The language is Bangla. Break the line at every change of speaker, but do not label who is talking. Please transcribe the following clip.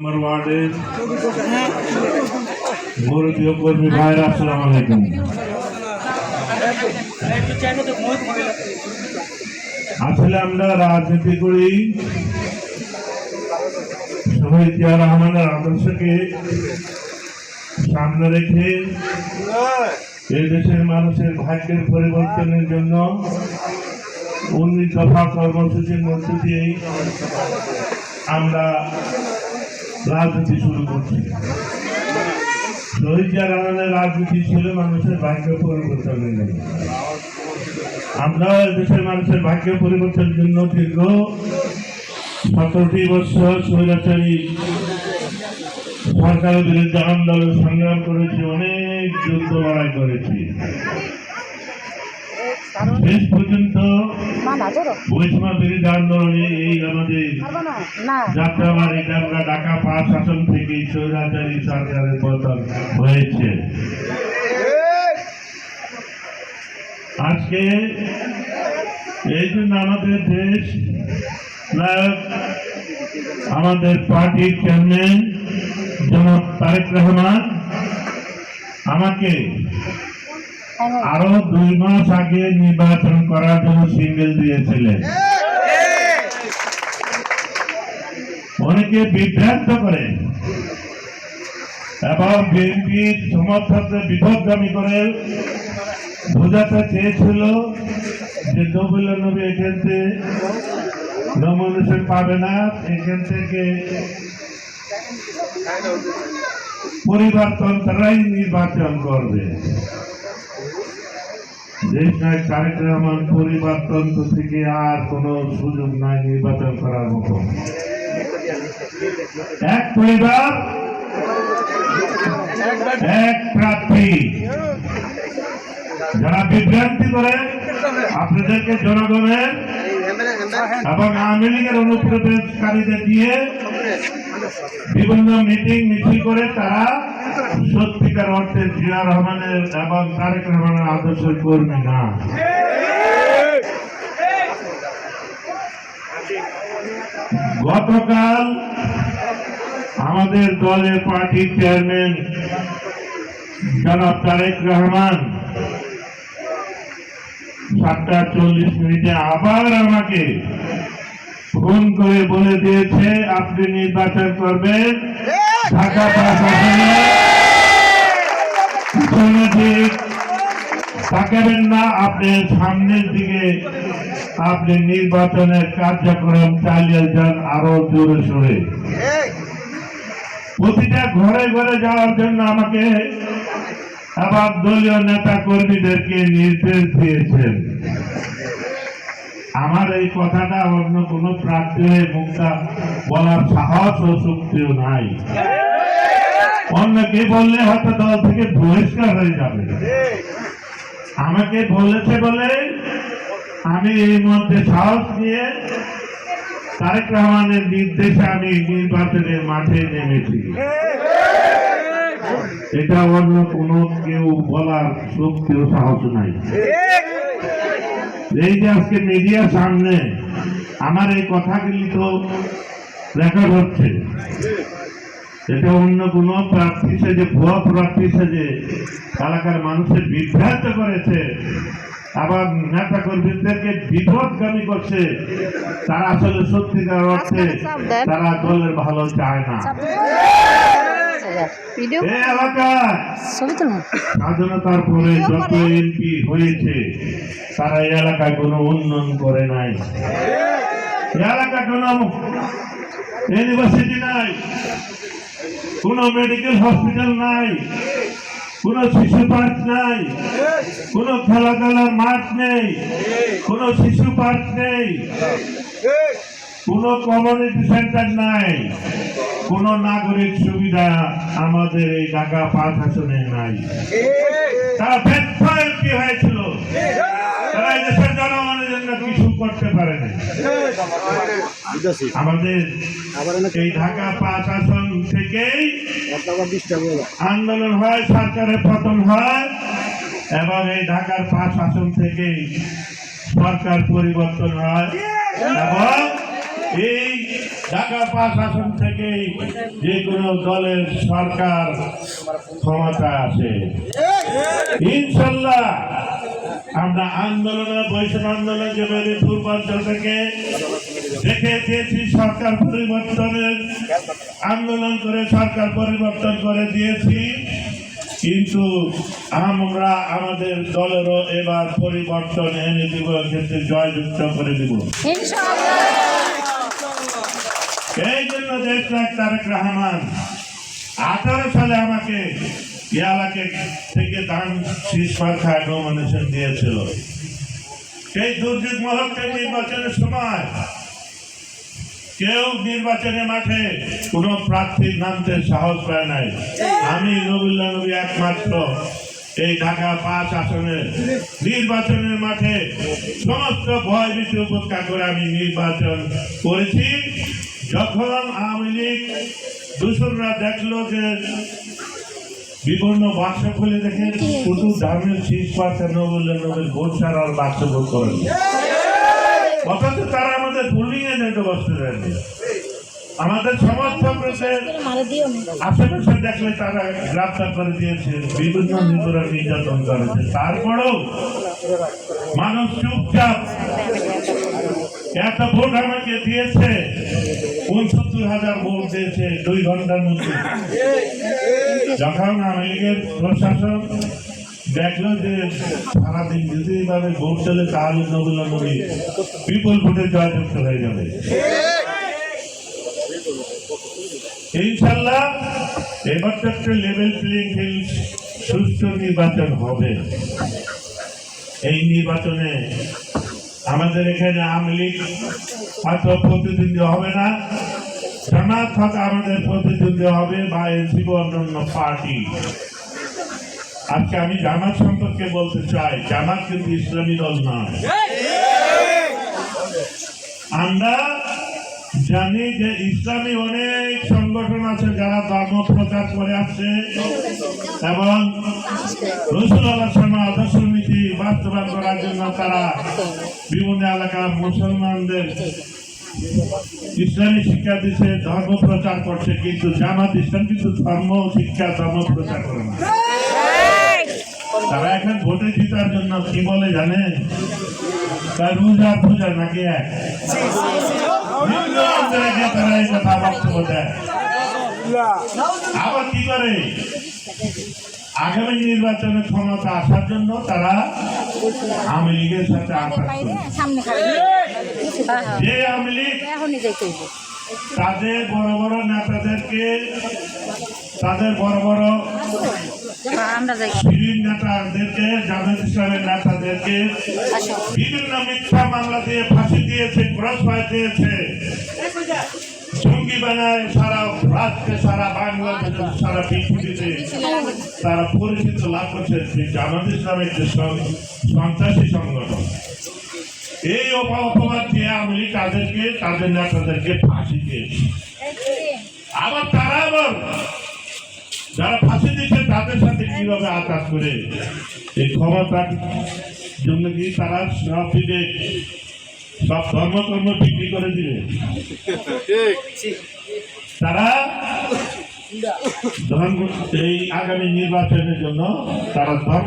আমার ওয়ার্ডের মুরব্বী কর্মী আসসালাম আলাইকুম। আসলে আমরা রাজনীতি করি। রহমানের আদর্শকে সামনে রেখে এই দেশের মানুষের ভাগ্যের পরিবর্তনের জন্য উনিশ দফা কর্মসূচির মধ্য দিয়েই আমরা রাজনীতি শুরু করছি। শহীদ রহমানের রাজনীতি ছিল, মানুষের ভাগ্য পরিবর্তনের জন্য আমরা দেশের মানুষের ভাগ্য পরিবর্তনের জন্য দীর্ঘ সতেরোটি বছর স্বৈরাচারী সরকারের বিরুদ্ধে আন্দোলন সংগ্রাম করেছি, অনেক যুদ্ধ লড়াই করেছি। শেষ পর্যন্ত
না না ধরো
বৈষম্য বিরোধী আন্দোলনে এই আমাদের
পারব না? না।
ঢাকা পাঁচ শাসন থেকে স্বৈরাচারী সরকারের পতন হয়েছে। আজকে এই জন্য আমাদের দেশ নায়ক আমাদের পার্টির চেয়ারম্যান জনাব তারেক রহমান আমাকে আরও দুই মাস আগে নির্বাচন করার জন্য সিঙ্গেল দিয়েছিলেন। অনেকে বিভ্রান্ত করে। এবং বিএনপির সমর্থকদের বিপদগামী করে বোঝাতে চেয়েছিল যে নবীল নবী এখান থেকে নমিনেশন পাবে না, এখান থেকে পরিবর্তন তারাই নির্বাচন করবে। দেশ তারেক রহমান পরিবর্তন থেকে আর কোনো সুযোগ নাই নির্বাচন করার মতো। এক পরিবার, এক প্রার্থী। যারা বিভ্রান্তি করে, আপনাদেরকে জনগণের এবং আওয়ামী লীগের অনুপ্রবেশকারীদের দিয়ে বিভিন্ন মিটিং, মিছিল করে তারা সত্যিকার অর্থে জিয়া রহমানের এবং তারেক রহমানের না। গতকাল আমাদের দলের পার্টির চেয়ারম্যান জনাব তারেক রহমান সাতটা চল্লিশ মিনিটে আবার আমাকে ফোন করে বলে দিয়েছে আপনি নির্বাচন করবেন। ঢাকা পাঁচ তাকাবেন না আপনি সামনের দিকে আপনি নির্বাচনের কার্যক্রম চালিয়ে যান আরও জোরে সোরে। প্রতিটা ঘরে ঘরে যাওয়ার জন্য আমাকে আবার দলীয় নেতা কর্মীদেরকে নির্দেশ দিয়েছেন। আমার এই কথাটা অন্য কোন প্রার্থী মুখটা বলার সাহস ও শক্তিও নাই। অন্যকে বললে হয়তো দল থেকে বহিষ্কার হয়ে যাবে। আমাকে বলেছে বলে আমি এই মধ্যে সাহস নিয়ে তারেক রহমানের নির্দেশে আমি নির্বাচনের মাঠে নেমেছি। এটা অন্য কোনো কেউ বলার শক্তি ও সাহস নাই। এই যে আজকে মিডিয়ার সামনে আমার এই কথাগুলি তো রেকর্ড হচ্ছে। এটা অন্য কোনো প্রার্থী সেজে ভুয়া প্রার্থী সেজে এলাকার মানুষের বিভ্রান্ত করেছে আবার নেতা কর্মীদেরকে বিপদগামী করছে তারা আসলে সত্যিকার অর্থে তারা দলের ভালো চায় না।
ভিডিও ছবি তুলুন
স্বাধীনতার যত এমপি হয়েছে তারা এই এলাকায় কোনো উন্নয়ন করে নাই। কোনো ইউনিভার্সিটি নাই কোনো মেডিকেল হসপিটাল নাই কোনো শিশু পার্ক নাই কোনো খেলাধুলার মাঠ নেই কোনো শিশু পার্ক নেই কোনো কমিউনিটি সেন্টার নাই। কোন নাগরিক সুবিধা আমাদের এই ঢাকা পাঁচ আসনে নাই। এমপি হয়েছিল? এই পাঁচ আসন থেকেই আন্দোলন হয়, সরকারের পতন হয়, এবং এই ঢাকার পাঁচ আসন থেকেই সরকার পরিবর্তন হয়, এবং এই ঢাকা পাঁচ আসন থেকেই যে কোনো দলের সরকার ক্ষমতা আছে। ইনশাল্লাহ আমরা আন্দোলনে বৈষম্য আন্দোলন যে বেড়ে পূর্বাঞ্চল থেকে দেখে দিয়েছি, সরকার পরিবর্তনের আন্দোলন করে সরকার পরিবর্তন করে দিয়েছি। কিন্তু আমরা আমাদের দলেরও এবার পরিবর্তন এনে দিব ক্ষেত্রে জয়যুক্ত করে দিব
ইনশাআল্লাহ
এই তারেক রহমান আঠারো সালে আমাকে থেকে দান নমিনেশন দিয়েছিল। সেই দুর্যোগ নির্বাচনের সময় কেউ নির্বাচনের মাঠে কোনো প্রার্থীর নামতে সাহস পায় নাই। আমি নবী একমাত্র এই ঢাকা পাঁচ আসনের নির্বাচনের মাঠে সমস্ত ভয় ভীতি উপেক্ষা করে আমি নির্বাচন করেছি। যখন আওয়ামী লীগ দূষণরা দেখল যে বিভিন্ন বাক্স খুলে দেখে শুধু দামের শীষ পাচ্ছে নবুল্লাহ নবীর ভোট ছাড়া বাক্স ভোট করেন অথচ তারা আমাদের পুলিং এজেন্টে বসতে দেয়নি আমাদের সমর্থকদের
মারে
আশেপাশে দেখলে তারা গ্রেফতার করে দিয়েছে, বিভিন্ন নিপীড়ন নির্যাতন করেছে। তারপরেও মানুষ চুপচাপ এত ভোট আমাকে দিয়েছে। উনসত্তর হাজার ভোট দিয়েছে দুই ঘণ্টার মধ্যে। যখন আমেরিকার প্রশাসন দেখল যে সারাদিন যদি এইভাবে ভোট চলে, তাহলে নবুল্লা নবী বিপুল ভোটে জয়যুক্ত হয়ে যাবে। ইনশাল্লাহ, এবার তো একটা লেভেল প্লেইং ফিল্ড সুষ্ঠু নির্বাচন হবে। এই নির্বাচনে আমাদের এখানে আওয়ামী লীগ হয়তো প্রতিদ্বন্দ্বী হবে না। জামাত হয়তো আমাদের প্রতিদ্বন্দ্বী হবে বা এনসিপি অন্যান্য পার্টি। আজকে আমি জামাত সম্পর্কে বলতে চাই জামাত কিন্তু ইসলামী দল নয়। আমরা জানি যে ইসলামী অনেক সংগঠন আছে যারা ধর্ম প্রচার করে আসছে। এবং সামা আদর্শ নীতি বাস্তবায়ন করার জন্য তারা বিভিন্ন এলাকার মুসলমানদের ইসলামী শিক্ষা দিচ্ছে ধর্ম প্রচার করছে, কিন্তু জামাত ইসলাম কিন্তু ধর্ম শিক্ষা ধর্ম প্রচার করে না। তারা এখন ভোটে জিতার জন্য কি বলে জানেন? তার রোজা পূজা নাকি এক? আবার কি করে আগামী নির্বাচনে ক্ষমতা আসার জন্য তারা আওয়ামী লীগের সাথে যে আওয়ামী লীগ তাদের বড় বড় নেতাদেরকে, তাদের বড় বড়
আমরা যাই।
শিরিন নেতাদেরকে জামাত ইসলামের নেতাদেরকে
আসো।
বিভিন্ন মিথ্যা মামলা দিয়ে ফাঁসি দিয়েছে ক্রস ফায়ার দিয়েছে। জঙ্গি বানায় সারা রাষ্ট্রে সারা বাংলাদেশে সারা পৃথিবীতে। তারা পরিচিত লাভ করছে যে জামাত ইসলাম একটি সং- সন্ত্রাসী সংগঠন। এই অপা- অপবাদ দিয়ে আমি তাদেরকে তাদের নেতাদেরকে ফাঁসি দিয়েছি। আবার তারা আবার যারা ফাঁসি দিচ্ছে তাদের সাথে কীভাবে আঘাত করে? এই ক্ষমতার জন্য কি তারা সব বিবেক সব ধর্মকর্ম বিক্রি করে দিবে? তারা এই আগামী নির্বাচনের জন্য তারা ধর্ম